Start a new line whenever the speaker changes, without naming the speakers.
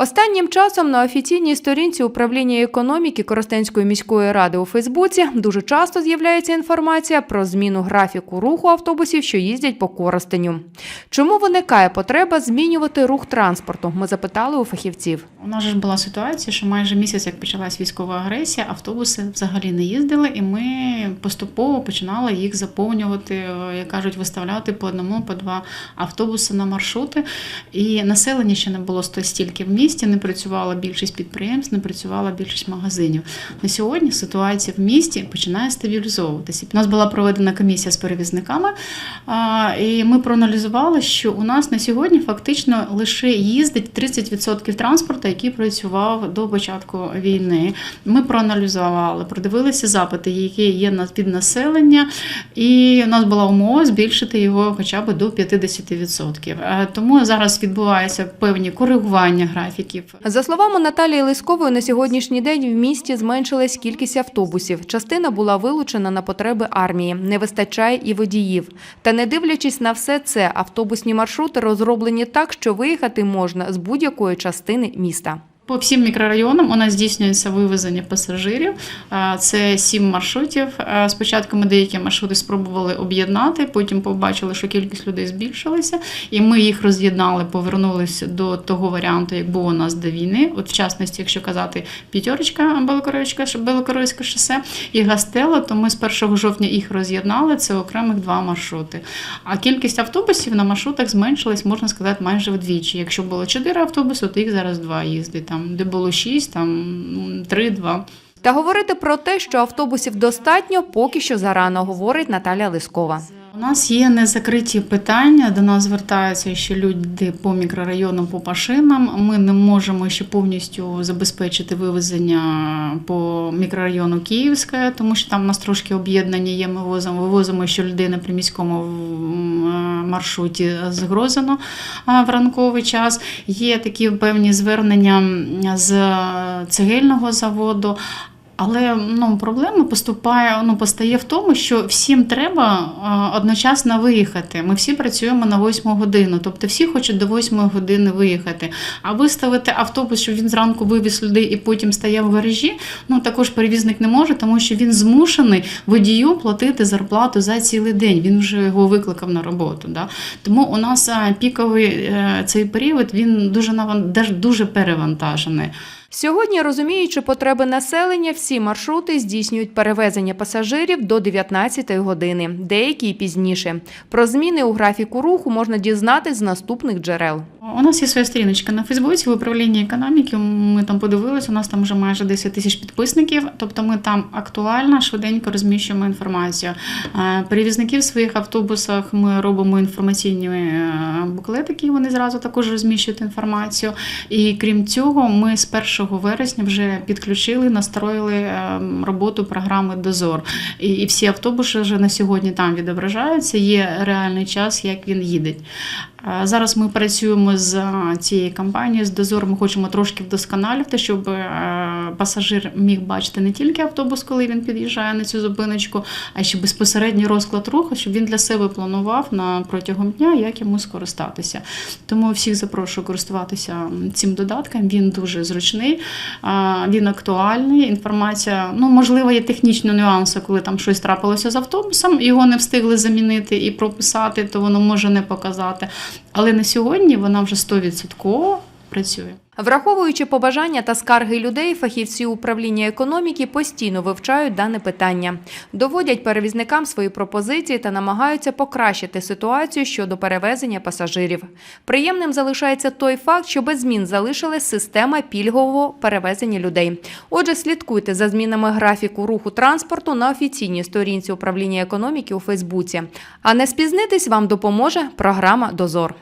Останнім часом на офіційній сторінці управління економіки Коростенської міської ради у Фейсбуці дуже часто з'являється інформація про зміну графіку руху автобусів, що їздять по Коростеню. Чому виникає потреба змінювати рух транспорту? Ми запитали у фахівців.
У нас ж була ситуація, що майже місяць, як почалась військова агресія, автобуси взагалі не їздили, і ми поступово починали їх заповнювати, е, як кажуть, виставляти по одному, по два автобуси на маршрути. І населення ще не було сто- стільки в місті, не працювала більшість підприємств, не працювала більшість магазинів. На сьогодні ситуація в місті починає стабілізовуватися. У нас була проведена комісія з перевізниками, і ми проаналізували, що у нас на сьогодні фактично лише їздить 30% транспорту, який працював до початку війни. Ми проаналізували, продивилися запити, які є від населення, і у нас була умова збільшити його хоча б до 50%. Е, Тому зараз відбуваються певні коригування графіків.
За словами Наталії Лискової, на сьогоднішній день в місті зменшилась кількість автобусів. Частина була вилучена на потреби армії. Не вистачає і водіїв. Та не дивлячись на все це, автобусні маршрути розроблені так, що виїхати можна з будь-якої частини міста.
По всім мікрорайонам у нас здійснюється вивезення пасажирів. Це сім маршрутів. Спочатку ми деякі маршрути спробували об'єднати, потім побачили, що кількість людей збільшилася, і ми їх роз'єднали, повернулися до того варіанту, як було у нас до війни. От в частності, якщо казати п'ятерочка Белокорейське шосе і Гастело, то ми з 1 жовтня їх роз'єднали. Це окремих два маршрути. А кількість автобусів на маршрутах зменшилась, можна сказати, майже вдвічі. Якщо було 4 автобуси, то їх зараз два їздить. Там, де було 6, там 3-2.
Та говорити про те, що автобусів достатньо, поки що зарано, говорить Наталя Лискова.
У нас є незакриті питання. До нас звертаються ще люди по мікрорайонам, по пашинам. Ми не можемо ще повністю забезпечити вивезення по мікрорайону Київське, тому що там у нас трошки об'єднання є. Ми возимо, вивозимо ще людей на приміському е, маршруті з Грозино е, в ранковий час. Є такі певні звернення з цегельного заводу. Але ну, проблема поступає, ну, постає в тому, що всім треба одночасно виїхати. Ми всі працюємо на 8 годину, тобто всі хочуть до 8 години виїхати. А виставити автобус, щоб він зранку вивіз людей і потім стояв в гаражі, ну також перевізник не може, тому що він змушений водію платити зарплату за цілий день. Він вже його викликав на роботу. Да? Тому у нас піковий е, цей період він дуже наван- дуже перевантажений.
Сьогодні, розуміючи потреби населення, всі маршрути здійснюють перевезення пасажирів до 19 години, деякі й пізніше. Про зміни у графіку руху можна дізнатись з наступних джерел.
У нас є своя сторіночка на Фейсбуці в управлінні економіки. Ми там подивилися, у нас там вже майже 10 тисяч підписників. Тобто ми там актуально, швиденько розміщуємо інформацію. Е, Перевізників в своїх автобусах ми робимо інформаційні е, буклетики, вони зразу також розміщують інформацію. І крім цього, ми з 1 вересня вже підключили, настроїли е, роботу програми Дозор. І всі автобуси вже на сьогодні там відображаються. Є реальний час, як він їде. Е, Зараз ми працюємо з е, цією компанією з дозором. Ми хочемо трошки вдосконалювати, щоб е, пасажир міг бачити не тільки автобус, коли він під'їжджає на цю зупиночку, а ще безпосередній розклад руху, щоб він для себе планував на протягом дня, як йому скористатися. Тому всіх запрошую користуватися цим додатком. Він дуже зручний, він актуальний. Інформація, ну можливо, є технічні нюанси, коли там щось трапилося з автобусом, його не встигли замінити і прописати, то воно може не показати. Але на сьогодні вона вже 100% працює.
Враховуючи побажання та скарги людей, фахівці управління економіки постійно вивчають дане питання, доводять перевізникам свої пропозиції та намагаються покращити ситуацію щодо перевезення пасажирів. Приємним залишається той факт, що без змін залишилась система пільгового перевезення людей. Отже, слідкуйте за змінами графіку руху транспорту на офіційній сторінці управління економіки у Фейсбуці. А не спізнитись вам допоможе програма Дозор.